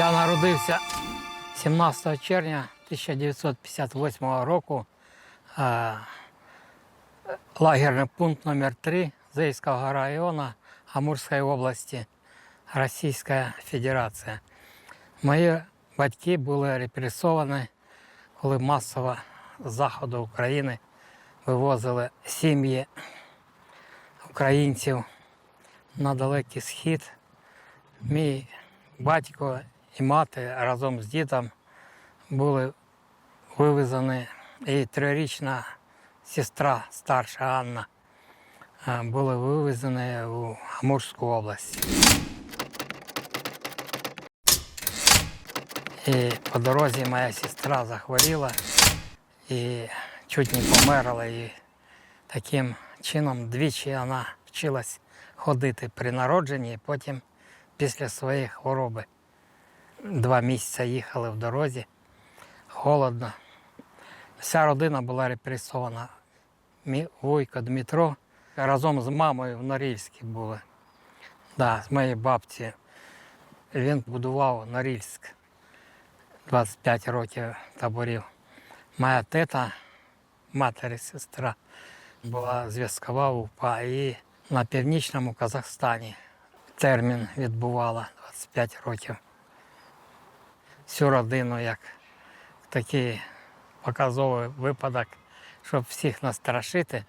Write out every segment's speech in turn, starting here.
Я народився 17 червня 1958 року. Лагерний пункт номер 3 Зейського району Амурської області, Російська Федерація. Мої батьки були репресовані, коли масово з заходу України вивозили сім'ї українців на далекий схід. Мій батько і мати разом з дідом були вивезені, і трирічна сестра старша Анна е, були вивезені у Амурську область. І по дорозі моя сестра захворіла і чуть не померла. І таким чином двічі вона вчилась ходити при народженні, потім після своєї хвороби. Два місяці їхали в дорозі, холодно. Вся родина була репресована. Мій вуйко Дмитро разом з мамою в Норильській були. Да, з моєї бабці. Він будував Норильськ 25 років таборів. Моя тета, матері сестра, була зв'язкова УПА і на північному Казахстані термін відбувала 25 років. Всю родину як такий показовий випадок, щоб всіх настрашити.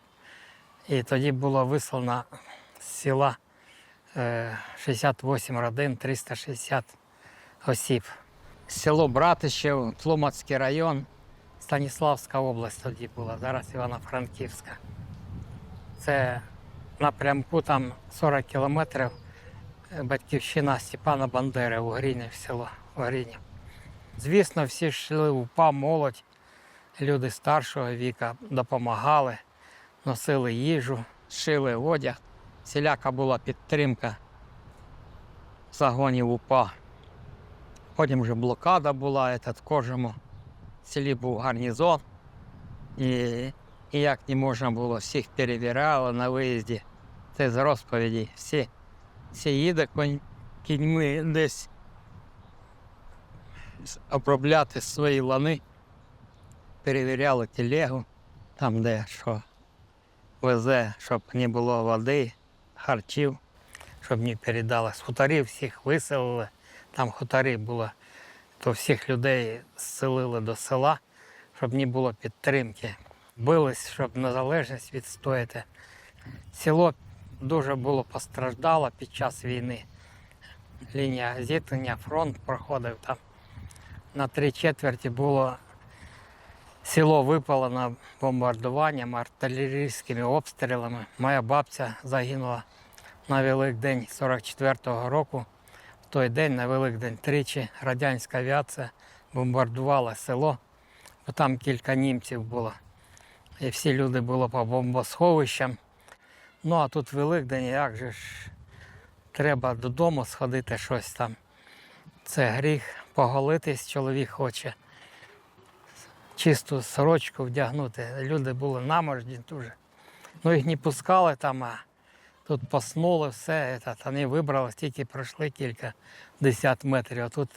І тоді було вислано з села е, 68 родин, 360 осіб. Село Братищев, Тлумацький район, Станіславська область тоді була, зараз Івано-Франківська. Це напрямку там 40 кілометрів е, батьківщина Степана Бандери, Угрінів село Угрінів. Звісно, всі йшли в УПА, молодь, люди старшого віка допомагали, носили їжу, шили одяг. Всіляка була підтримка загонів УПА. Потім вже блокада була, в кожному селі був гарнізон. І, і як не можна було, всіх перевіряли на виїзді. Це з розповіді. Всі, всі їде кіньми десь обробляти свої лани, перевіряли телегу, там де що везе, щоб не було води, харчів, щоб не передали. З хуторів всіх виселили, там хутори було, то всіх людей зселили до села, щоб не було підтримки. Бились, щоб незалежність відстояти. Село дуже було постраждало під час війни. Лінія зіткнення, фронт проходив там на три четверті було село випалено бомбардуванням, артилерійськими обстрілами. Моя бабця загинула на Великдень 44-го року. В той день на Великдень тричі радянська авіація бомбардувала село, бо там кілька німців було. І всі люди були по бомбосховищам. Ну а тут Великдень, як же ж треба додому сходити щось там. Це гріх поголитись, чоловік хоче. Чисту сорочку вдягнути. Люди були наможні дуже. Ну їх не пускали там, а тут поснули все. Этот, вони вибрались, тільки пройшли кілька десят метрів. А тут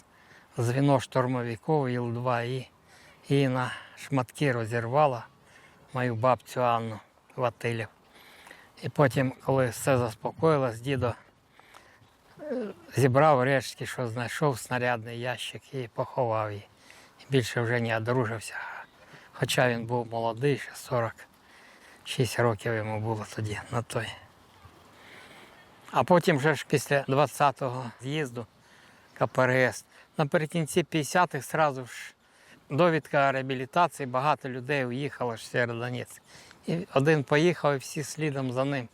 звіно штурмовиків Іл-2 і, і на шматки розірвало мою бабцю Анну Ватилів. І потім, коли все заспокоїлось, дідо зібрав рештки, що знайшов снарядний ящик і поховав її. Більше вже не одружився. Хоча він був молодий, ще 46 років йому було тоді на той. А потім вже ж після 20-го з'їзду КПРС, наприкінці 50-х сразу ж довідка реабілітації, багато людей уїхало ж в Сєвєродонецьк. І один поїхав, і всі слідом за ним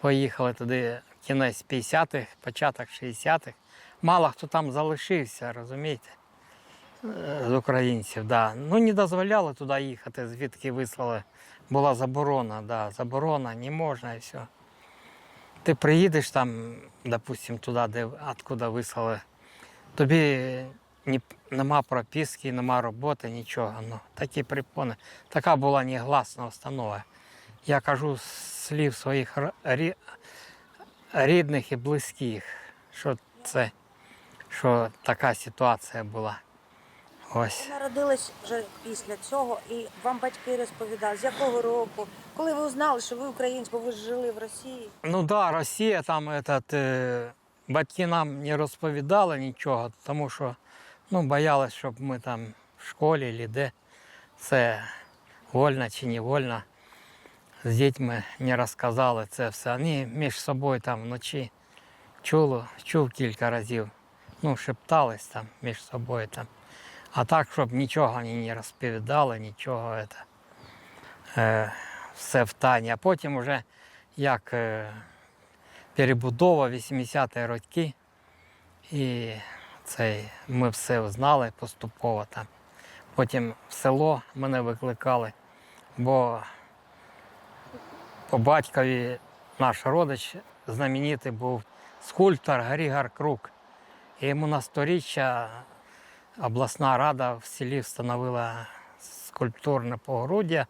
поїхали туди кінець 50-х, початок 60-х. Мало хто там залишився, розумієте, е, з українців. Да. Ну не дозволяли туди їхати, звідки вислали. Була заборона, да, заборона, не можна і все. Ти приїдеш там, допустим, туди, де откуда вислали, тобі ні, нема прописки, нема роботи, нічого. Ну, такі припони. Така була негласна установа. Я кажу слів своїх рідних і близьких, що це що така ситуація була. Ось. Ви народились вже після цього, і вам батьки розповідали, з якого року, коли ви узнали, що ви українець, бо ви ж жили в Росії. Ну да, Росія там этот, е, батьки нам не розповідали нічого, тому що ну, боялись, щоб ми там в школі чи де це вольно чи не вольно. З дітьми не розказали це все. Вони між собою там вночі чуло, чув кілька разів. Ну, шептались там між собою там. А так, щоб нічого вони не розповідали, нічого. Это, е, все в тані. А потім вже як е, перебудова 80-ті роки. І цей, ми все знали поступово там. Потім в село мене викликали, бо по батькові наш родич знаменитий був скульптор Грігор Крук. І йому на сторіччя обласна рада в селі встановила скульптурне погруддя.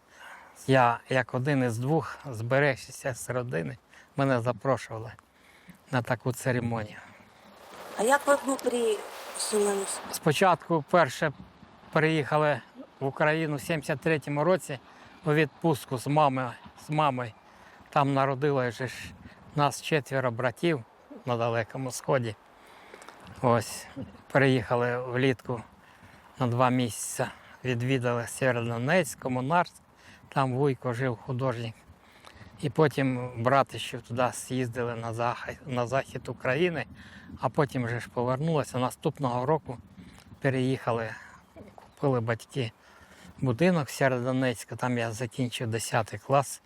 Я, як один із двох, зберегшися з родини, мене запрошували на таку церемонію. А як ви внутрі вселились? Спочатку перше приїхали в Україну в 73-му році у відпустку з мамою. З мамою. Там ж нас четверо братів на Далекому Сході. Ось, приїхали влітку на два місяці, відвідали Сєвєродонецьк, Комунарськ, там Вуйко жив художник. І потім брати ще туди з'їздили на захід, на захід України, а потім вже ж повернулися. Наступного року переїхали, купили батьки будинок в Сєвєродонецьку, там я закінчив 10 клас.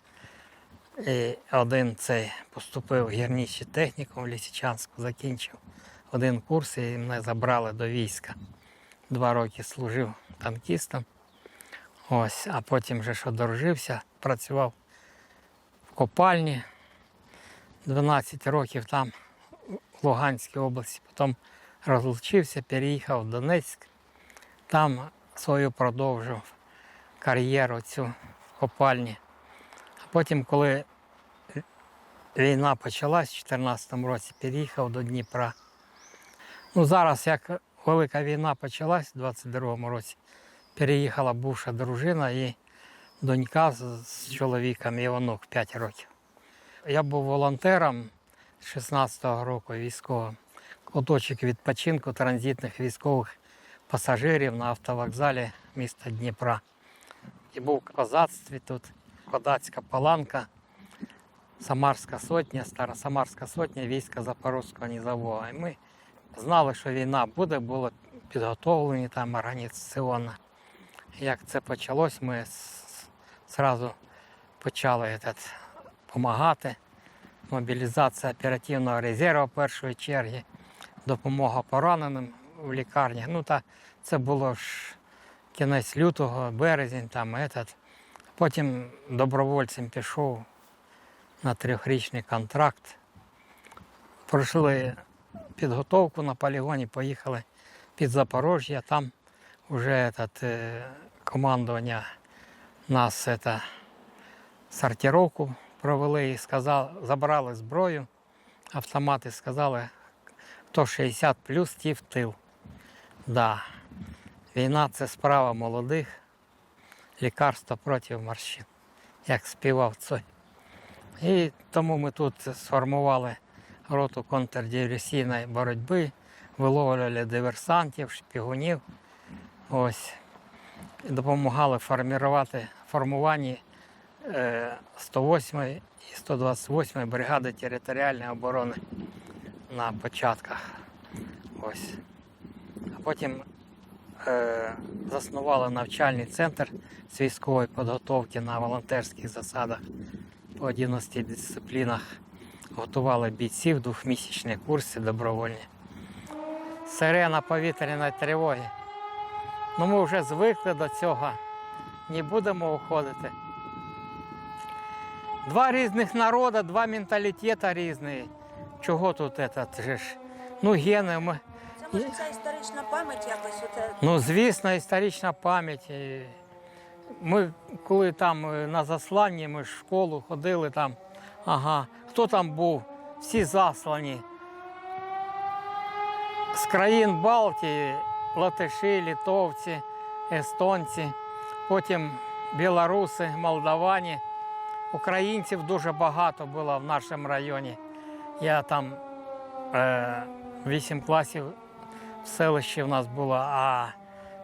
І один цей поступив в гірничий технікум в Лісичанську, закінчив один курс і мене забрали до війська. Два роки служив танкістом. Ось, а потім вже що одружився, працював в копальні 12 років там, в Луганській області. Потім розлучився, переїхав в Донецьк. Там свою продовжив кар'єру цю в копальні. А потім, коли війна почалась в 2014 році, переїхав до Дніпра. Ну, зараз, як велика війна почалась у 22-му році, переїхала бувша дружина і донька з, чоловіком і онук 5 років. Я був волонтером з 16-го року військовим. Куточок відпочинку транзитних військових пасажирів на автовокзалі міста Дніпра. І був в козацтві тут, козацька паланка, Самарська сотня, стара Самарська сотня війська Запорозького низового. І ми знали, що війна буде, були підготовлені там організаційно. Як це почалось, ми одразу почали допомагати. Мобілізація оперативного резерву першої черги, допомога пораненим в лікарні. Ну, та це було ж кінець лютого, березень, там этот. Потім добровольцем пішов на трьохрічний контракт. Пройшли підготовку на полігоні, поїхали під Запорожжя. Там вже этот, е, командування нас это, сортировку провели і сказали, забрали зброю, автомати сказали, хто 60 плюс, ті в тил. Да. Війна це справа молодих, лікарство проти морщин, як співав Цой. І тому ми тут сформували роту контрдиверсійної боротьби, виловлювали диверсантів, шпігунів. Ось. І допомагали формувати формуванні е, 108 і 128 бригади територіальної оборони на початках. Ось. А потім е, заснували навчальний центр з військової підготовки на волонтерських засадах по 11 дисциплінах. Готували бійців двохмісячні курси добровольні. Сирена повітряної тривоги. Ну ми вже звикли до цього, не будемо уходити. Два різних народи, два менталітети різні. Чого тут этот же ж? Ну, гени. Ми... Це може ця історична пам'ять якось. Ну, звісно, історична пам'ять. Ми, коли там е, на засланні, ми в школу ходили там. Ага, хто там був? Всі заслані. з країн Балтії, латиші, литовці, естонці, потім білоруси, молдавані. Українців дуже багато було в нашому районі. Я там е, 8 класів в селищі в нас було, а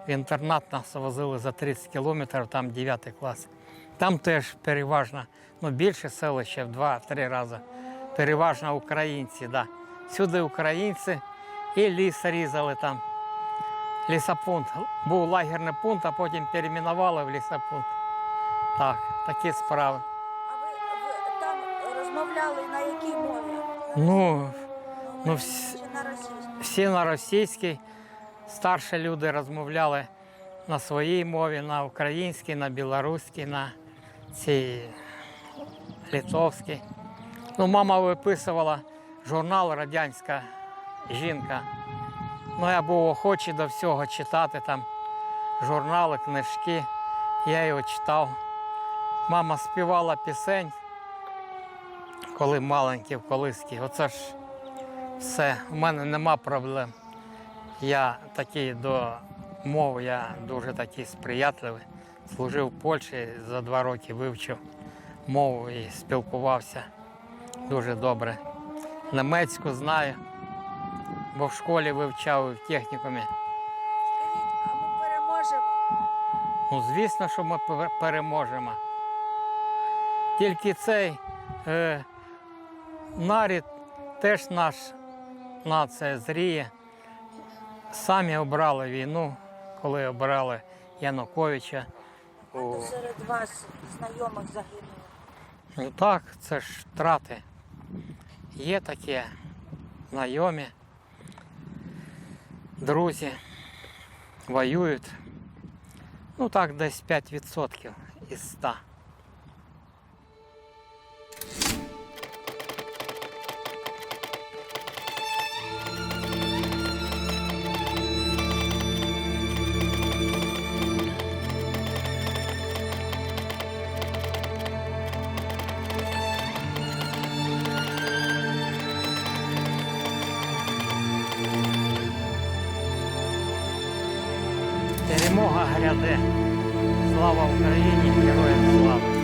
в інтернат нас возили за 30 кілометрів, там 9 клас. Там теж переважно, ну більше селища в 2-3 рази. Переважно українці, да. Всюди українці і ліс різали там. Лісопункт. Був лагерний пункт, а потім перейменували в лісопункт. Так, такі справи. А ви, ви там розмовляли на якій мові? Ну, ну, На вс- чи на російській? всі на російській, старші люди розмовляли на своїй мові, на українській, на білоруській, на цій литовській. Ну, мама виписувала журнал Радянська жінка. Ну, я був охочий до всього читати там журнали, книжки. Я його читав. Мама співала пісень, коли маленький в колиській. Оце ж все, у мене нема проблем. Я такий до мов, я дуже такий сприятливий. Служив в Польщі за два роки, вивчив мову і спілкувався дуже добре. Немецьку знаю, бо в школі вивчав і в технікумі. Скажіть, а ми переможемо? Ну, звісно, що ми переможемо. Тільки цей е, нарід теж наш нація зріє. Самі обрали війну, коли обрали Януковича. А серед вас знайомих загинуло. Ну так, це ж втрати. Є такі знайомі, друзі, воюють. Ну так, десь 5% із 100. Гряде. Слава Україні, героям слава!